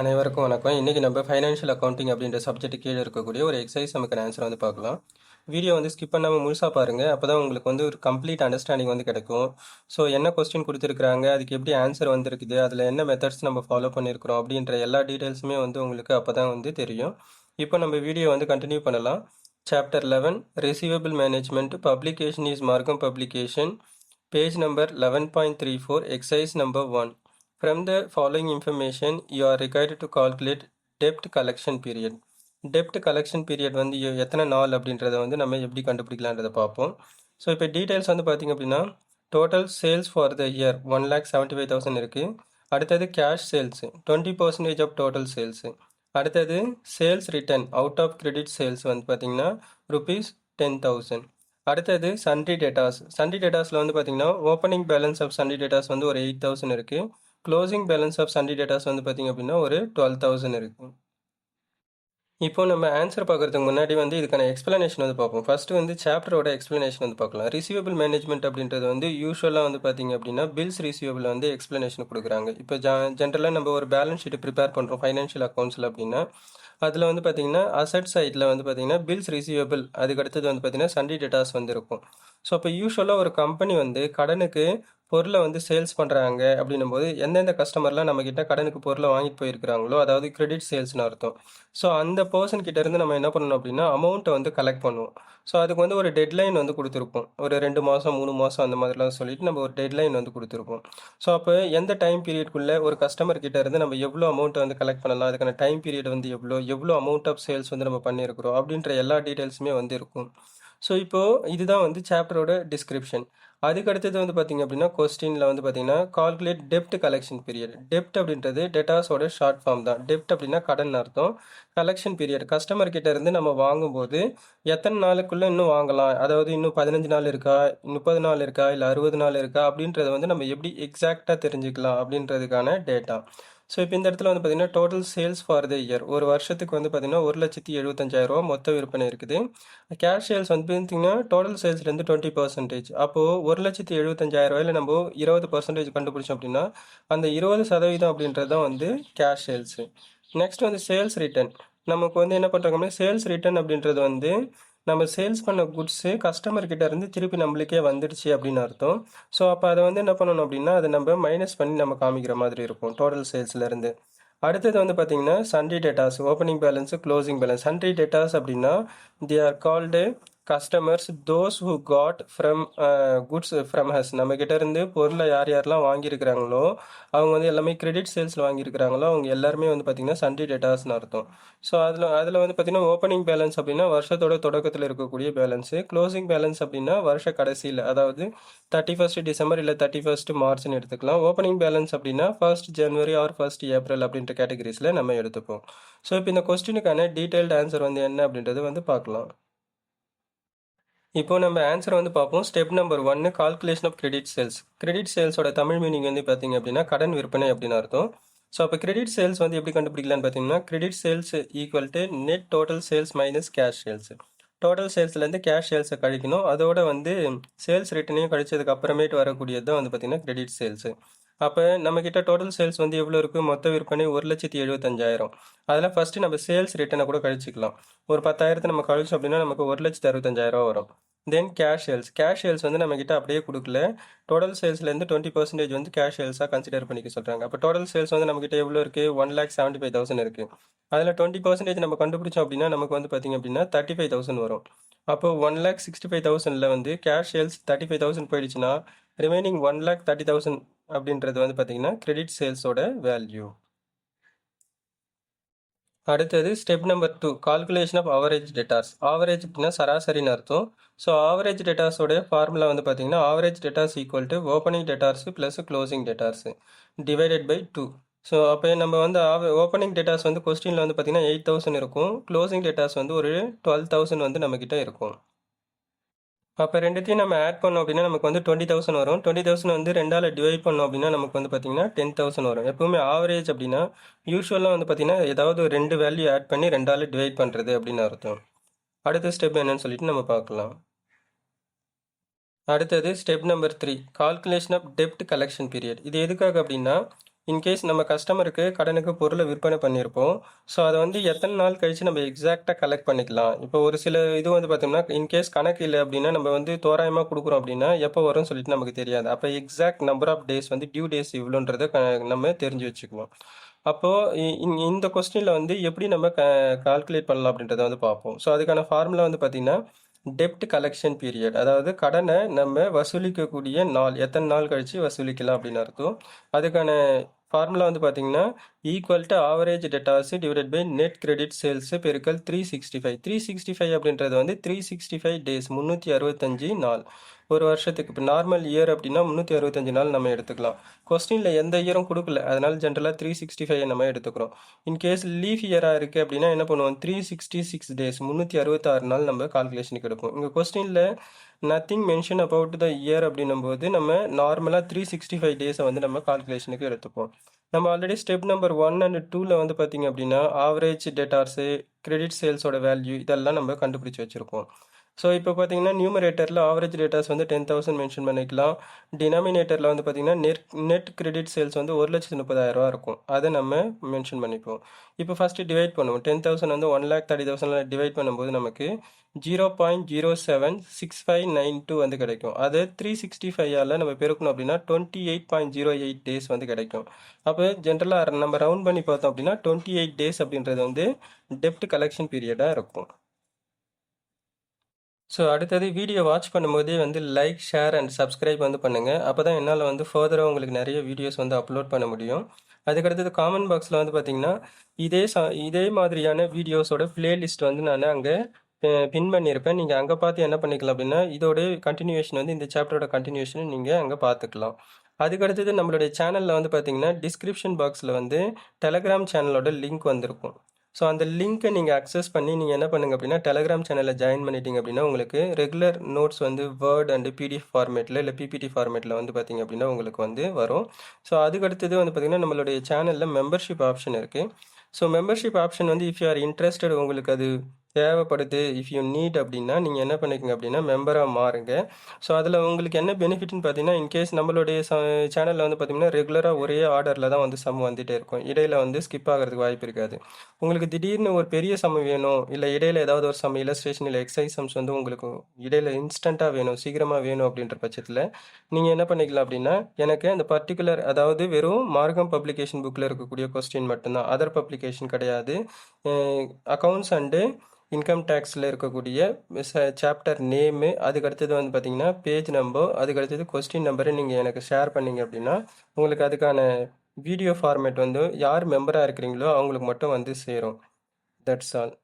அனைவருக்கும் வணக்கம். இன்றைக்கி நம்ம ஃபைனான்ஷியல் அக்கௌண்டிங் அப்படின்ற சப்ஜெக்ட் கீழே இருக்கக்கூடிய ஒரு எக்ஸசைஸ் நமக்கு ஆன்சர் வந்து பார்க்கலாம். வீடியோ வந்து ஸ்கிப் பண்ணாமல் முழுசாக பாருங்கள் அப்போ தான் உங்களுக்கு வந்து ஒரு கம்ப்ளீட் அண்டர்ஸ்டாண்டிங் வந்து கிடைக்கும். ஸோ என்ன கொஸ்டின் கொடுத்துருக்குறாங்க? அதுக்கு எப்படி ஆன்சர் வந்திருக்குது? அதில் என்ன மெத்தட்ஸ் நம்ம ஃபாலோ பண்ணியிருக்கிறோம் அப்படின்ற எல்லா டீட்டெயில்ஸுமே வந்து உங்களுக்கு அப்போ தான் வந்து தெரியும். இப்போ நம்ம வீடியோ வந்து கண்டினியூ பண்ணலாம். Chapter eleven receivable management publication is Margham publication page number eleven point three four exercise number one From the following information, you are required to calculate debt collection period. டெப்ட் collection period வந்து எத்தனை நாள் அப்படின்றத வந்து நம்ம எப்படி கண்டுபிடிக்கலான்றதை பார்ப்போம். So இப்போ டீட்டெயில்ஸ் வந்து பார்த்திங்க அப்படின்னா total sales for the year one lakh seventy five thousand இருக்குது அடுத்தது cash sales twenty percentage of total sales அடுத்தது sales return out of credit sales வந்து பார்த்திங்கன்னா ருபீஸ் டென் தௌசண்ட் அடுத்தது சண்டி டேட்டாஸ் சண்டி டேட்டாஸில் வந்து பார்த்திங்கன்னா opening balance of sundry debtors வந்து ஒரு எயிட் தௌசண்ட் இருக்குது closing balance of sundry debtors வந்து பார்த்திங்க அப்படின்னா ஒரு டுவெல் தௌசண்ட் இருக்குது இப்போ நம்ம ஆன்சர் பார்க்கறதுக்கு முன்னாடி வந்து இதுக்கான எக்ஸ்ப்ளனேஷன் வந்து பார்ப்போம். ஃபர்ஸ்ட் வந்து சாப்டரோட எக்ஸ்ப்ளனேஷன் வந்து பார்க்கலாம். ரிசீவபிள் மேனேஜ்மெண்ட் அப்படின்றது வந்து யூஸ்வலாக வந்து பார்த்தீங்க அப்படின்னா பில்ஸ் ரிசீவபிள் வந்து எக்ஸ்ப்ளனேஷன் கொடுக்குறாங்க. இப்போ ஜென்ரலாக நம்ம ஒரு பேலன்ஸ் ஷீட் ப்ரிப்பேர் பண்ணுறோம் ஃபைனான்ஷியல் அக்கௌண்ட்ஸில் அப்படின்னா. அதில் வந்து பார்த்தீங்கன்னா அசட் சைட்டில் வந்து பார்த்தீங்கன்னா பில்ஸ் ரிசீவபிள் அதுக்கு அடுத்தது வந்து பார்த்தீங்கன்னா சன்டி டேட்டாஸ் வந்து இருக்கும். ஸோ அப்போ யூஸ்வலாக ஒரு கம்பெனி வந்து கடனுக்கு பொருளை வந்து சேல்ஸ் பண்ணுறாங்க அப்படின்னும் போது எந்தெந்த கஸ்டமர்லாம் நம்மக்கிட்ட கடனுக்கு பொருளை வாங்கிட்டு போயிருக்கிறாங்களோ அதாவது கிரெடிட் சேல்ஸ்னு அர்த்தம். ஸோ அந்த பர்சன் கிட்டேருந்து நம்ம என்ன பண்ணணும் அப்படின்னா அமௌண்ட்டை வந்து கலெக்ட் பண்ணுவோம். ஸோ அதுக்கு வந்து ஒரு டெட்லைன் வந்து கொடுத்துருப்போம். ஒரு ரெண்டு மாதம் மூணு மாதம் அந்த மாதிரிலாம் சொல்லிட்டு நம்ம ஒரு டெட்லைன் வந்து கொடுத்துருப்போம். ஸோ அப்போ எந்த டைம் பீரியட்குள்ளே ஒரு கஸ்டமர் கிட்டேருந்து நம்ம எவ்வளோ அமௌண்ட்டை வந்து கலெக்ட் பண்ணலாம் அதுக்கான டைம் பீரியட் வந்து எவ்வளோ எவ்வளோ அமௌண்ட் ஆஃப் சேல்ஸ் வந்து நம்ம பண்ணியிருக்கிறோம் அப்படின்ற எல்லா டீட்டெயில்ஸுமே வந்து இருக்கும். ஸோ இப்போது இதுதான் வந்து சாப்டரோட டிஸ்கிரிப்ஷன் அதுக்கு அடுத்தது வந்து பார்த்தீங்க அப்படின்னா கொஸ்டினில் வந்து பார்த்தீங்கன்னா கால்குலேட் டெப்ட் கலெக்ஷன் பீரியட் டெப்ட் அப்படின்றது டெட்டாஸோட ஷார்ட் ஃபார்ம் தான். டெப்ட் அப்படின்னா கடன் அர்த்தம். கலெக்ஷன் பீரியட் கஸ்டமர் கிட்ட இருந்து நம்ம வாங்கும்போது எத்தனை நாளுக்குள்ளே இன்னும் வாங்கலாம்? அதாவது இன்னும் பதினஞ்சு நாள் இருக்கா? முப்பது நாள் இருக்கா? இல்லை அறுபது நாள் இருக்கா? அப்படின்றத வந்து நம்ம எப்படி எக்ஸாக்டாக தெரிஞ்சுக்கலாம் அப்படின்றதுக்கான டேட்டா ஸோ இப்போ இந்த இடத்துல வந்து பார்த்தீங்கன்னா total sales for the year ஒரு வருஷத்துக்கு வந்து பார்த்தீங்கன்னா ஒரு லட்சத்தி எழுபத்தஞ்சாயிரம் மொத்த விற்பனை இருக்குது. கேஷ் சேல்ஸ் வந்து பார்த்தீங்கன்னா டோட்டல் சேல்ஸ்லேருந்து டுவெண்ட்டி பர்சன்டேஜ் அப்போது ஒரு லட்சத்தி எழுபத்தஞ்சாயிரரூவாயில் நம்ம இருபது பர்சன்டேஜ் கண்டுபிடிச்சோம் அப்படின்னா அந்த இருபது சதவீதம் அப்படின்றது தான் வந்து கேஷ் சேல்ஸு நெக்ஸ்ட் வந்து சேல்ஸ் ரிட்டர்ன் நமக்கு வந்து என்ன பண்ணுறாங்க அப்படின்னா சேல்ஸ் ரிட்டர்ன் அப்படின்றது வந்து நம்ம சேல்ஸ் பண்ண குட்ஸு கஸ்டமர்கிட்ட இருந்து திருப்பி நம்மளுக்கே வந்துடுச்சு அப்படின்னு அர்த்தம். ஸோ அப்போ அதை வந்து என்ன பண்ணணும் அப்படின்னா அதை நம்ம மைனஸ் பண்ணி நம்ம காமிக்கிற மாதிரி இருக்கும் டோட்டல் சேல்ஸ்லேருந்து அடுத்தது வந்து பார்த்தீங்கன்னா sundry debtors opening balance closing balance sundry debtors அப்படின்னா they are called customers those who got from goods from us நம்ம இருந்து பொருளை யார் யாரெல்லாம் வாங்கியிருக்கிறாங்களோ அவங்க வந்து எல்லாமே கிரெடிட் சேல்ஸில் வாங்கியிருக்கிறாங்களோ அவங்க எல்லாருமே வந்து பார்த்திங்கன்னா சண்டே டேட்டாஸ்னு அர்த்தம். ஸோ அதில் அதில் வந்து பார்த்திங்கன்னா ஓப்பனிங் பேலன்ஸ் அப்படின்னா வருஷத்தோட தொடக்கத்தில் இருக்கக்கூடிய பேலன்ஸு க்ளோசிங் பேலன்ஸ் அப்படின்னா வருஷ கடைசியில் அதாவது தேர்ட்டி ஃபஸ்ட் டிசம்பர் இல்லை தேர்ட்டி ஃபஸ்ட் மார்ச்னு எடுத்துக்கலாம். ஓப்பனிங் பேலன்ஸ் அப்படின்னா first January or first April அப்படின்ற கேட்டகரிஸில் நம்ம எடுத்துப்போம். ஸோ இப்போ இந்த கொஸ்டினுக்கான டீட்டெயில்டு ஆன்சர் வந்து என்ன அப்படின்றது வந்து பார்க்கலாம். இப்போ நம்ம ஆன்சர் வந்து பார்ப்போம். ஸ்டெப் நம்பர் ஒன்னு calculation of credit sales credit சேல்ஸோட Tamil meaning வந்து பார்த்தீங்க அப்படின்னா கடன் விற்பனை அப்படின்னு அர்த்தம். ஸோ அப்போ கிரெடிட் சேல்ஸ் வந்து எப்படி கண்டுபிடிக்கலாம்னு பார்த்தீங்கன்னா credit sales equal to net total sales minus cash sales total சேல்ஸ்லேருந்து cash சேல்ஸை கழிக்கணும். அதோட வந்து சேல்ஸ் ரிட்டனையும் கழிச்சதுக்கு அப்புறமேட்டு வரக்கூடியது தான் வந்து பார்த்தீங்கன்னா கிரெடிட் சேல்ஸ் அப்போ நம்மக்கிட்ட டோட்டல் சேல்ஸ் வந்து எவ்வளோ இருக்குது மொத்த விற்பனை ஒரு லட்சத்தி எழுபத்தஞ்சாயிரம் அதில் ஃபஸ்ட்டு நம்ம சேல்ஸ் ரிட்டனை கூட கழிச்சிக்கலாம். ஒரு பத்தாயிரத்தை நம்ம கழிச்சோம் அப்படின்னா நமக்கு ஒரு லட்சத்தி அறுபத்தஞ்சாயிரம் வரும். Then cash sales cash sales வந்து நம்மக்கிட்ட அப்படியே கொடுக்கல. டோட்டல் சேல்ஸ்லேருந்து டுவெண்ட்டி பர்சன்டேஜ் வந்து கேஷ் சேல்ஸாக கன்சிடர் பண்ணிக்க சொல்கிறாங்க அப்போ டோட்டல் சேல்ஸ் வந்து நம்மக்கிட்ட எவ்வளோ இருக்குது one lakh seventy five thousand இருக்குது அதில் டுவெண்ட்டி பர்சன்டேஜ் நம்ம கண்டுபிடிச்சோம் அப்படின்னா நமக்கு வந்து பார்த்திங்க அப்படின்னா தேர்ட்டி ஃபைவ் தௌசண்ட் வரும். அப்போ ஒன் லேக் சிக்ஸ்டி ஃபைவ் தௌசண்டில் வந்து cash sales thirty five thousand போயிடுச்சுன்னா remaining one lakh thirty thousand அப்படின்றது வந்து பார்த்திங்கன்னா கிரெடிட் சேல்ஸோட வேல்யூ அடுத்தது step number two calculation of average debtors average அப்படின்னா சராசரின்னு அர்த்தம். ஸோ ஆவரேஜ் டேட்டாஸோட ஃபார்முலா வந்து பார்த்தீங்கன்னா average debtors equal to opening debtors plus closing debtors divided by two so அப்போ நம்ம வந்து ஓப்பனிங் டேட்டாஸ் வந்து கொஸ்டினில் வந்து பார்த்தீங்கன்னா எயிட் தௌசண்ட் இருக்கும். க்ளோசிங் டேட்டாஸ் வந்து ஒரு டுவெல் தௌசண்ட் வந்து நம்மக்கிட்ட இருக்கும். அப்போ ரெண்டுத்தையும் நம்ம ஆட் பண்ணோம் அப்படின்னா நமக்கு வந்து டுவெண்ட்டி தௌசண்ட் வரும். டுவெண்ட்டி தௌசண்ட் வந்து ரெண்டால் டிவைட் பண்ணோம் அப்படின்னா நமக்கு வந்து பார்த்தீங்கன்னா டென் தௌசண்ட் வரும். எப்பவுமே ஆவரேஜ் அப்படின்னா யூஸ்வலாக வந்து பார்த்தீங்கன்னா ஏதாவது ஒரு ரெண்டு வேல்யூ ஆட் பண்ணி ரெண்டால் டிவைட் பண்ணுறது அப்படின்னு அர்த்தம். அடுத்த ஸ்டெப் என்னன்னு சொல்லிட்டு நம்ம பார்க்கலாம் அடுத்தது step number three calculation of dept collection period இது எதுக்காக அப்படின்னா இன்கேஸ் நம்ம கஸ்டமருக்கு கடனுக்கு பொருளை விற்பனை பண்ணியிருப்போம். ஸோ அதை வந்து எத்தனை நாள் கழித்து நம்ம எக்ஸாக்டாக கலெக்ட் பண்ணிக்கலாம். இப்போ ஒரு சில இது வந்து பார்த்தோம்னா இன்கேஸ் கணக்கு இல்லை அப்படின்னா நம்ம வந்து தோராயமாக கொடுக்குறோம் அப்படின்னா எப்போ வரும்னு சொல்லிட்டு நமக்கு தெரியாது. அப்போ எக்ஸாக்ட் நம்பர் ஆஃப் டேஸ் வந்து டியூ டேஸ் இவ்வளோன்றதை க நம்ம தெரிஞ்சு வச்சுக்குவோம். அப்போது இந்த கொஸ்டினில் வந்து எப்படி நம்ம க கால்குலேட் பண்ணலாம் அப்படின்றத வந்து பார்ப்போம். ஸோ அதுக்கான ஃபார்முலா வந்து பார்த்திங்கன்னா டெப்ட் கலெக்ஷன் பீரியட் அதாவது கடனை நம்ம வசூலிக்கக்கூடிய நாள் எத்தனை நாள் கழித்து வசூலிக்கலாம் அப்படின்னு அர்த்தம். அதுக்கான ஃபார்முலா வந்து பார்த்தீங்கன்னா equal to average debtors divide by net credit sales பெருக்கல் three sixty five three sixty five அப்படின்றது வந்து த்ரீ சிக்ஸ்டி ஃபைவ் டேஸ் முந்நூற்றி அறுபத்தஞ்சு நாள். ஒரு வருஷத்துக்கு. இப்போ நார்மல் இயர் அப்படின்னா முந்நூற்றி அறுபத்தஞ்சு நாள் நம்ம எடுத்துக்கலாம். கொஸ்டினில் எந்த இயரும் கொடுக்கல. அதனால் ஜென்ரலாக த்ரீ சிக்ஸ்டி ஃபைவ் நம்ம எடுத்துக்கிறோம். இன்கேஸ் லீஃப் இயராக இருக்குது அப்படின்னா என்ன பண்ணுவோம்? த்ரீ சிக்ஸ்டி சிக்ஸ் டேஸ் முந்நூற்றி அறுபத்தாறு நாள் நம்ம கால்குலேஷனுக்கு எடுப்போம். இங்கே கொஸ்டினில் nothing mention about the year அப்படின்னும் போது நம்ம நார்மலாக த்ரீ சிக்ஸ்டி ஃபைவ் டேஸை வந்து நம்ம கால்குலேஷனுக்கு எடுத்துப்போம். நம்ம already step number one and டூவில் வந்து பார்த்திங்க அப்படின்னா ஆவரேஜ் டேட்டார்ஸு கிரெடிட் சேல்ஸோட வேல்யூ இதெல்லாம் நம்ம கண்டுபிடிச்சி வச்சுருப்போம். ஸோ இப்போ பார்த்தீங்கன்னா நியூமரேட்டரில் ஆவரேஜ் டேட்டாஸ் வந்து டென் தௌசண்ட் மென்ஷன் பண்ணிக்கலாம். டினாமினேட்டரில் வந்து பார்த்தீங்கன்னா நெட் நெட் கிரெடிட் சேல்ஸ் வந்து ஒரு லட்சத்து முப்பதாயிரரூவா இருக்கும். அதை நம்ம மென்ஷன் பண்ணிப்போம். இப்போ ஃபஸ்ட்டு டிவைட் பண்ணுவோம். டென் தௌசண்ட் வந்து one lakh thirty thousand divide பண்ணும்போது நமக்கு zero point zero seven six five nine two வந்து கிடைக்கும். அது த்ரீ சிக்ஸ்டி ஃபைவால் நம்ம பெருக்கணும் அப்படின்னா twenty eight point zero eight days வந்து கிடைக்கும். அப்போ ஜென்ரலாக நம்ம ரவுண்ட் பண்ணி பார்த்தோம் அப்படின்னா டுவெண்ட்டி எயிட் டேஸ் அப்படின்றது வந்து டெப்ட் கலெக்ஷன் பீரியடாக இருக்கும். ஸோ அடுத்தது வீடியோ வாட்ச் பண்ணும்போதே வந்து லைக் ஷேர் அண்ட் சப்ஸ்கிரைப் வந்து பண்ணுங்கள் அப்போ தான் என்னால் வந்து ஃபர்தராக உங்களுக்கு நிறைய வீடியோஸ் வந்து அப்லோட் பண்ண முடியும். அதுக்கடுத்தது காமெண்ட் பாக்ஸில் வந்து பார்த்தீங்கன்னா இதே சா இதே மாதிரியான வீடியோஸோட பிளேலிஸ்ட் வந்து நான் அங்கே பின் பண்ணியிருப்பேன் நீங்கள் அங்கே பார்த்து என்ன பண்ணிக்கலாம் அப்படின்னா இதோட கண்டினியூஷன் வந்து இந்த சாப்டரோட கண்டினியூஷன் நீங்கள் அங்கே பார்த்துக்கலாம். அதுக்கடுத்தது நம்மளுடைய சேனலில் வந்து பார்த்தீங்கன்னா டிஸ்கிரிப்ஷன் பாக்ஸில் வந்து டெலகிராம் சேனலோட லிங்க் வந்திருக்கும். ஸோ அந்த லிங்க்கை நீங்கள் அக்சஸ் பண்ணி நீங்கள் என்ன பண்ணுங்கள் அப்படின்னா டெலகிராம் சேனலில் ஜாயின் பண்ணிட்டீங்க அப்படின்னா உங்களுக்கு ரெகுலர் நோட்ஸ் வந்து வேர்ட் அண்டு பிடிஎஃப் ஃபார்மேட்டில் இல்லை பிபிடி ஃபார்மேட்டில் வந்து பார்த்திங்க அப்படின்னா உங்களுக்கு வந்து வரும். ஸோ அதுக்கடுத்தது வந்து பார்த்திங்கன்னா நம்மளுடைய சேனலில் மெம்பர்ஷிப் ஆப்ஷன் இருக்குது ஸோ மெம்பர்ஷிப் ஆப்ஷன் வந்து இஃப் யூ ஆர் இன்ட்ரெஸ்டட் உங்களுக்கு அது தேவைப்படுது. இஃப் யூ நீட் அப்படின்னா நீங்கள் என்ன பண்ணிக்கோங்க அப்படின்னா மெம்பராக மாறுங்க. ஸோ அதில் உங்களுக்கு என்ன பெனிஃபிட்னு பார்த்தீங்கன்னா இன்கேஸ் நம்மளுடைய சேனலில் வந்து பார்த்தீங்கன்னா ரெகுலராக ஒரே ஆர்டரில் தான் வந்து சம் வந்துகிட்டே இருக்கும். இடையில வந்து ஸ்கிப் ஆகிறதுக்கு வாய்ப்பு இருக்காது. உங்களுக்கு திடீர்னு ஒரு பெரிய சம் வேணும் இல்லை இடையில ஏதாவது ஒரு சம் இலஸ்ட்ரேஷன் இல்லை எக்ஸசைஸ் சம்ஸ் வந்து உங்களுக்கு இடையில இன்ஸ்டண்ட்டாக வேணும் சீக்கிரமாக வேணும் அப்படின்ற பட்சத்தில் நீங்கள் என்ன பண்ணிக்கலாம் அப்படின்னா எனக்கு அந்த பர்டிகுலர் அதாவது வெறும் மார்க்கம் பப்ளிகேஷன் புக்கில் இருக்கக்கூடிய கொஸ்டின் மட்டும்தான். அதர் பப்ளிகேஷன் கிடையாது. அக்கௌண்ட்ஸ் அண்டு இன்கம் டேக்ஸில் இருக்கக்கூடிய சாப்டர் நேமு அதுக்கு அடுத்தது வந்து பார்த்தீங்கன்னா பேஜ் நம்பர் அதுக்கு அடுத்தது கொஸ்டின் நம்பரு நீங்கள் எனக்கு ஷேர் பண்ணிங்க அப்படின்னா உங்களுக்கு அதுக்கான வீடியோ ஃபார்மேட் வந்து யார் மெம்பராக இருக்கிறீங்களோ அவங்களுக்கு மட்டும் வந்து சேரும். That's all